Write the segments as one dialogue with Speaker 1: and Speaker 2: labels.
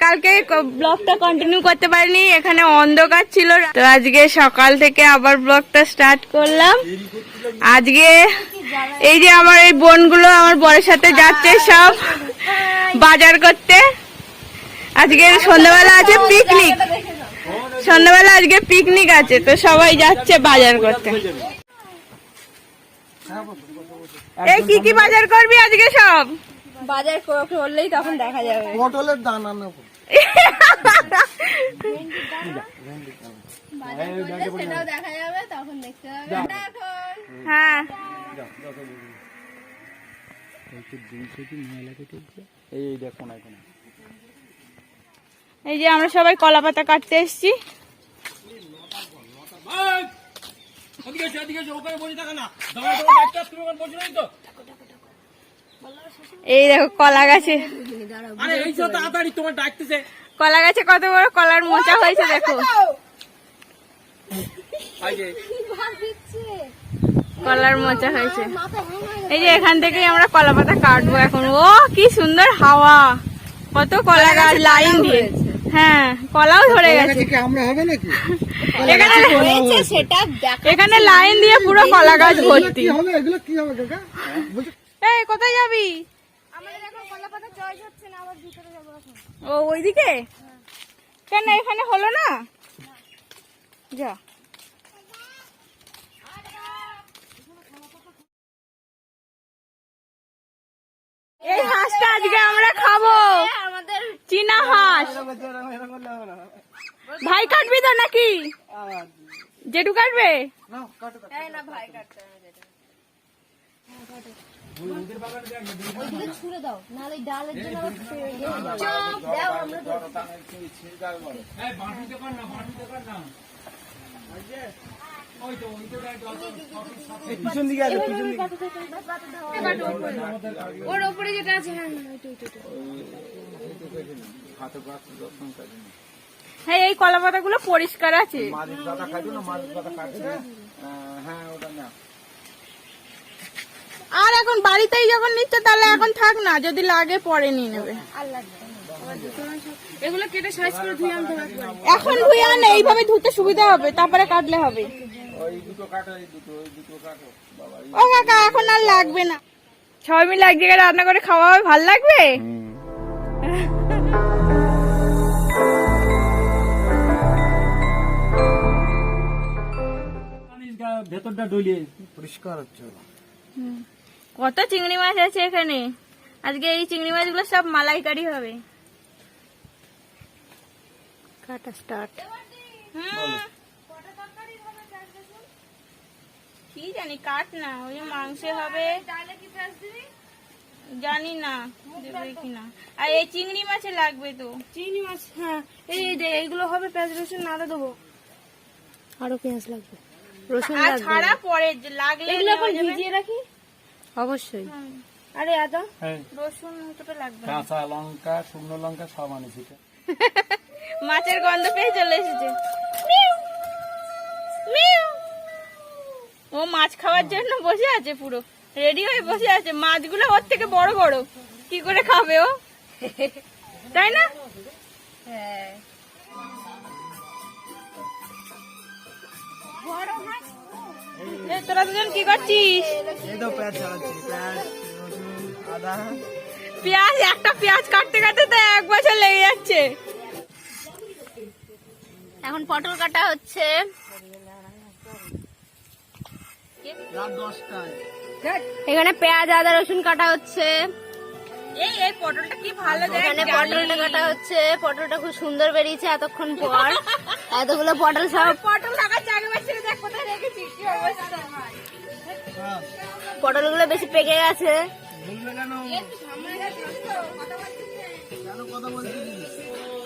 Speaker 1: কালকে ব্লগটা কন্টিনিউ করতে পারিনি এখানে অন্ধকার ছিল। তো আজকে সকাল থেকে আবার ব্লগটা স্টার্ট করলাম। আজকে এই যে আমার এই বোনগুলো আমার বরের সাথে যাচ্ছে সব বাজার করতে। আজকে সন্ধ্যাবেলা আছে পিকনিক সন্ধ্যাবেলা আজকে পিকনিক আছে তো সবাই যাচ্ছে বাজার করতে। এই কি কি বাজার করবি আজকে সব?
Speaker 2: বাজার করলেই তখন দেখা যাবে।
Speaker 3: পটলের দানা নেব
Speaker 2: সেটাও দেখা যাবে তখন দেখতে হবে এখন
Speaker 3: এই
Speaker 1: যে আমরা সবাই কলা পাতা কাটতে এসেছি। এই দেখো কলা গাছে।
Speaker 3: আরে তাড়াতাড়ি তোমার ডাকতেছে।
Speaker 1: কলা গাছে কত বড় কলার মোচা হয়েছে দেখো। কলার মোচা হয়েছে। এই যে এখান থেকেই আমরা কলা পাতা কাটবো এখন। ও কি সুন্দর হাওয়া। কত কলা গাছ। লাইন দিয়ে। হ্যাঁ কলাও ধরে গেছে।
Speaker 3: কি আমরা হবে নাকি?
Speaker 1: এখানে
Speaker 2: হয়েছে সেটা দেখ
Speaker 1: এখানে লাইন দিয়ে পুরো কলা গাছ ভর্তি।
Speaker 3: কি হবে এগুলো কি হবে কাকা? বলছি।
Speaker 1: এই কোথায় যাবি?
Speaker 2: আমাদের এখন কলা পাতা চয়েস হচ্ছে না আবার ভিতরে যাব এখন
Speaker 1: ও ওইদিকে? কেন এখানে হলো না? যা। এই হাঁসটা আজকে আমরা খাব। চীনা হাঁস। ভাই কাটবি তো নাকি? জেঠু কাটবে?
Speaker 2: না ভাই কাটতে হবে যেটা ওইদিকে ছুড়ে দাও নাহলে ডালের জন্য আবার ফেলে দাও। দাও আমরা
Speaker 3: পিছন দিকে আছে পিছন দিকে
Speaker 2: ওর ওপরে যেটা আছে হ্যাঁ হ্যাঁ।
Speaker 1: হ্যাঁ এই কলা পাতাগুলো পরিষ্কার আছে
Speaker 3: পাতা খাইছো না পাতা কাটছে হ্যাঁ ওটা না
Speaker 1: আর এখন বাড়িতেই যখন নিচ্ছে তাহলে এখন থাক না যদি লাগে পরে নিয়ে নেবে।
Speaker 2: আর লাগবে না। এগুলো কেটে সাইজ করে ধুয়ে আনতে
Speaker 1: এখন ধুয়ে আন এইভাবে ধুতে সুবিধা হবে তারপরে কাটলে হবে।
Speaker 3: ওই দুটো কাটো এই দুটো ওই দুটো কাটো বাবা
Speaker 1: ও কাকা এখন আর লাগবে না। সবাই মিলে এক জায়গায় রান্না করে খাওয়া হবে ভালো লাগবে?
Speaker 3: ভেতরটা ডলিয়ে পরিষ্কার হচ্ছে
Speaker 1: কত চিংড়ি মাছ আছে এখানে? আজকে এই চিংড়ি মাছগুলো সব মালাইকারি হবে।
Speaker 2: কাটা স্টার্ট
Speaker 1: কি জানি কাট না ওই মাংসে হবে। জানি না দেবে কিনা। আর এই চিংড়ি মাছে লাগবে তো।
Speaker 2: চিংড়ি মাছ হ্যাঁ। এই যে এইগুলো হবে পেঁয়াজ রসুন নাড়া দেবো। আরও পেঁয়াজ লাগবে। রসুন
Speaker 1: আর ছাড়া পরে লাগলে
Speaker 2: এগুলো এখন ভিজিয়ে রাখি? অবশ্যই। আরে আদা
Speaker 3: হ্যাঁ।
Speaker 1: রসুন অতটা লাগবে
Speaker 3: কাঁচা লঙ্কা শুকনো লঙ্কা সব আনেছি
Speaker 1: মাছের গন্ধ পেয়ে চলে এসেছে। ও মাছ খাওয়ার জন্য বসে আছে পুরো। রেডি হয়ে বসে আছে। মাছগুলো ওর থেকে বড় বড়। কি করে খাবে ও? তাই না?
Speaker 2: হ্যাঁ।
Speaker 1: তোরা দুজন কি করছিস?
Speaker 3: পেঁয়াজ
Speaker 1: একটা পেঁয়াজ কাটতে কাটতে তো এক বছর লেগে যাচ্ছে।
Speaker 2: এখন পটল কাটা হচ্ছে। এখানে পেঁয়াজ আদা রসুন কাটা হচ্ছে।
Speaker 1: এই এই পটলটা কি ভালো
Speaker 2: এখানে পটলটা কাটা হচ্ছে পটলটা খুব সুন্দর বেরিয়েছে এতক্ষণ পর। এতগুলো পটল সব
Speaker 1: পটল থাকার চাকরি বাচ্চা দেখ কোথায় রেখেছি কি অবস্থা।
Speaker 2: পটলগুলো বেশি পেকে গেছে।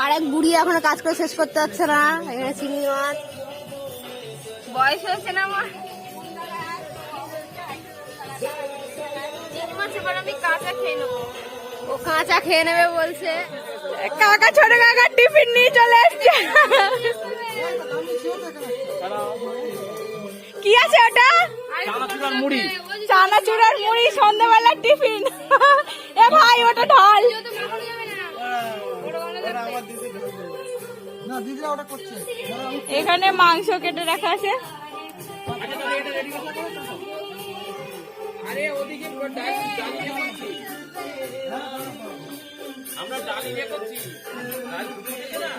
Speaker 2: আর এক বুড়ি এখনও কাজ করে শেষ করতে হচ্ছে না এখানে চিংড়ি মাছ।
Speaker 1: বয়স হয়েছে না আমার? চিংড়ি মাছ এবার আমি কাঁচা খেয়ে নেব।
Speaker 2: ও কাঁচা খেয়ে নেবে বলছে।
Speaker 1: কাকা ছোট কাকা টিফিন নিয়ে চলে এসছে কি আছে ওটা?
Speaker 3: মুড়ি।
Speaker 1: চানাচুরার মুড়ি সন্ধ্যাবেলার টিফিন। এ ভাই ওটা ঢাল। এখানে মাংস কেটে রাখা আছে।
Speaker 4: আরে ওদিকে আমরা ডাল দিয়ে করছি। ডাল ফুটে গেছে না?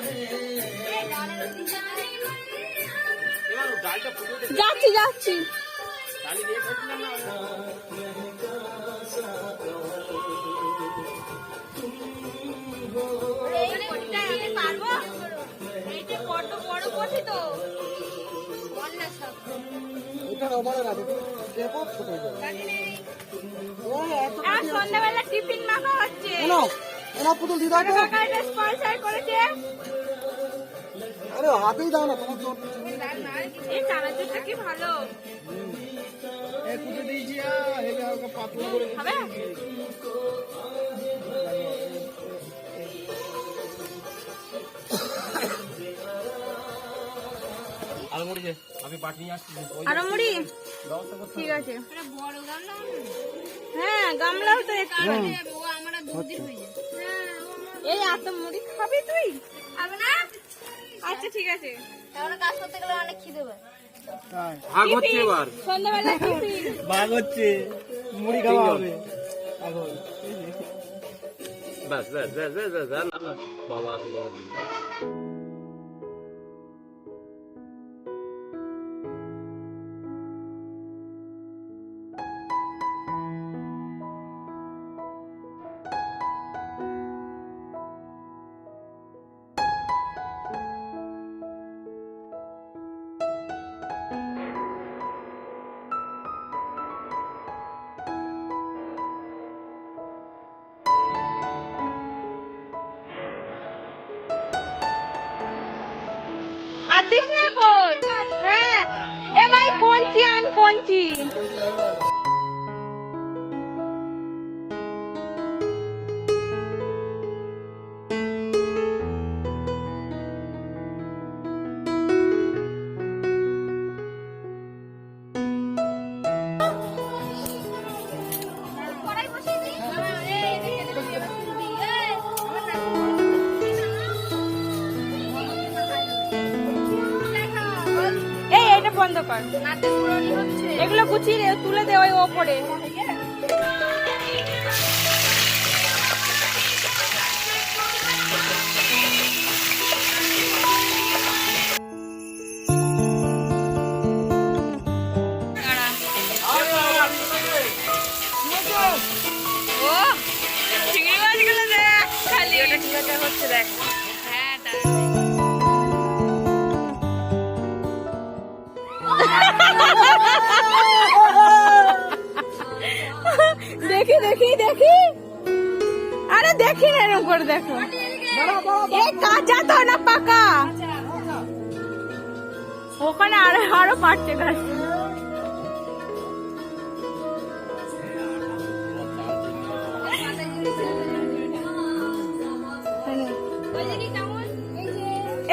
Speaker 4: এবার ডালটা ফুটে গেছে।
Speaker 1: যাচ্ছি যাচ্ছি।
Speaker 4: ডাল দিয়ে করছিলাম না
Speaker 3: ছোট হয়ে যাবে?
Speaker 1: আর সন্ধ্যাবেলা টিফিন মাখা হচ্ছে।
Speaker 3: এনা পুতুল দিদা তো।
Speaker 1: কাকা এটা স্পন্সর করেছে।
Speaker 3: আরে হাতেই দাও না তোমার তো
Speaker 1: এই চানাচুরটা কি ভালো?
Speaker 3: এই পুতুল দিয়েছি হেলে হালকা পাতলা করে
Speaker 1: হবে?
Speaker 4: আর যে আমি বাটি নিয়ে আসছি। ওই
Speaker 1: আরও মুড়ি
Speaker 4: ব্যবস্থা করতে
Speaker 1: ঠিক আছে। হ্যাঁ গামলাও তো একটু। এই এত মুড়ি খাবি তুই? আচ্ছা ঠিক আছে।
Speaker 2: তাহলে কাজ করতে গেলে অনেক খিদে পায়।
Speaker 4: ভাগ হচ্ছে এবার।
Speaker 1: সন্ধ্যাবেলা
Speaker 3: ভাগ হচ্ছে। মুড়ি খাওয়া হবে। এখন
Speaker 4: ব্যাস ব্যাস ব্যাস ব্যাস ব্যাস আর না, না। বাবা।
Speaker 1: আদিস না কোন হ্যাঁ এ ভাই কোনছি আমি কোনছি গুছিয়ে তুলে দেওয়াই ওপরে দেখি দেখি। আরে দেখি না এরকম করে দেখো। এই কাঁচা তো না পাকা। ওখানে আরও আরও পাচ্ছে গাছ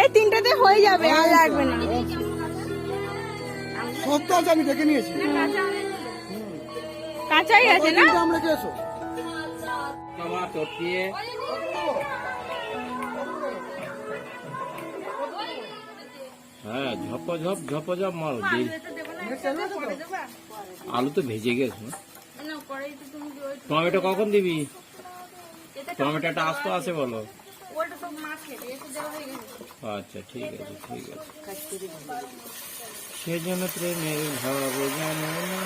Speaker 1: এই তিনটাতে হয়ে যাবে আর লাগবে না।
Speaker 3: সত্য আছে আমি দেখে নিয়েছি।
Speaker 1: কাঁচাই আছে না?
Speaker 3: আমরা এসো
Speaker 4: মামা চটকিয়ে হ্যাঁ ঝপঝপ ঝপঝপ মারো দেরি আলু তো ভেজে গেছে টমেটো কখন দিবি? টমেটোটা আস্ত আছে বলো। আচ্ছা ঠিক আছে ঠিক আছে। সেজন্য প্রেমের ভাব জানো না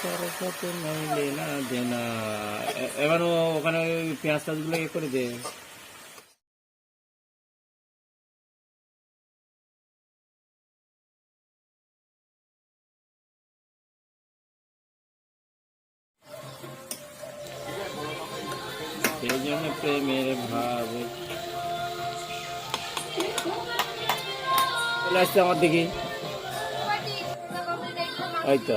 Speaker 4: কারও সাথে নাই লেনা দেনা এবার ওখানে পেঁয়াজ টাজগুলো ইয়ে করে দে। সেই জন্য প্রেমের ভাব। চলে আসছে আমার দিকে। এই তো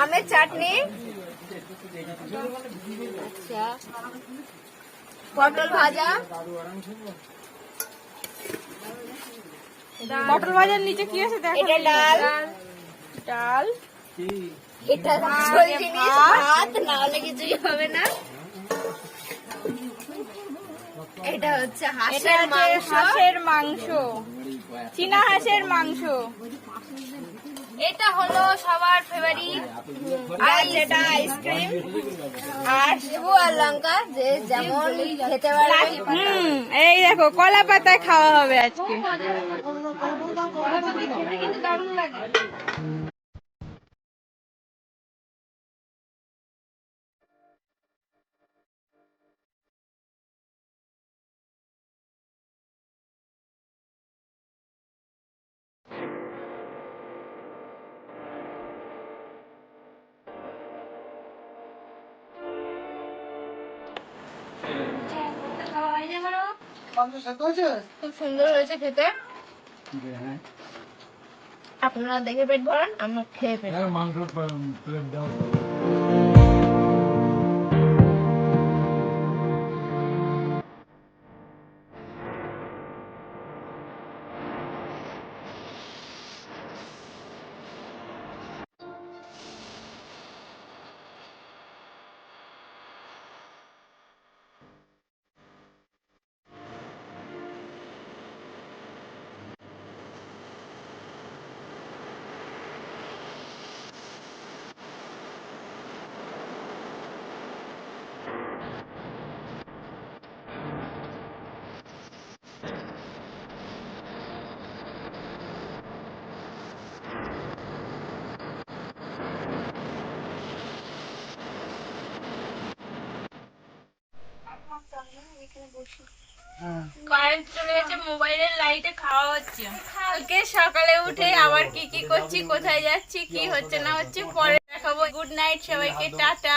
Speaker 2: আমের চাটনি। পটল ভাজা।
Speaker 1: পটল ভাজার নিচে কি আছে দেখো?
Speaker 2: এটা ডাল।
Speaker 1: ডাল
Speaker 2: এটা আসল জিনিস ভাত না হলে কিছুই হবে না। এটা হচ্ছে
Speaker 1: এটা
Speaker 2: হাঁসের
Speaker 1: হচ্ছে
Speaker 2: মাংস।
Speaker 1: হাঁসের মাংস। চীনা হাঁসের মাংস।
Speaker 2: এটা হলো সবার ফেভারিট আর যেটা আইসক্রিম আর লেবু আর লঙ্কা যে যেমন খেতে পারে
Speaker 1: হুম এই দেখো কলা পাতায় খাওয়া হবে আজকে।
Speaker 2: খুব সুন্দর হয়েছে খেতে। আপনারা দেখে পেট ভরান আমরা খেয়ে পেট
Speaker 3: মাংস
Speaker 1: চলে গেছে মোবাইলের লাইটে খাওয়া হচ্ছে। কালকে সকালে উঠে আবার কি কি করছি, কোথায় যাচ্ছি, কি হচ্ছে, না হচ্ছে, পরে দেখাবো। গুড নাইট সবাইকে, টাটা।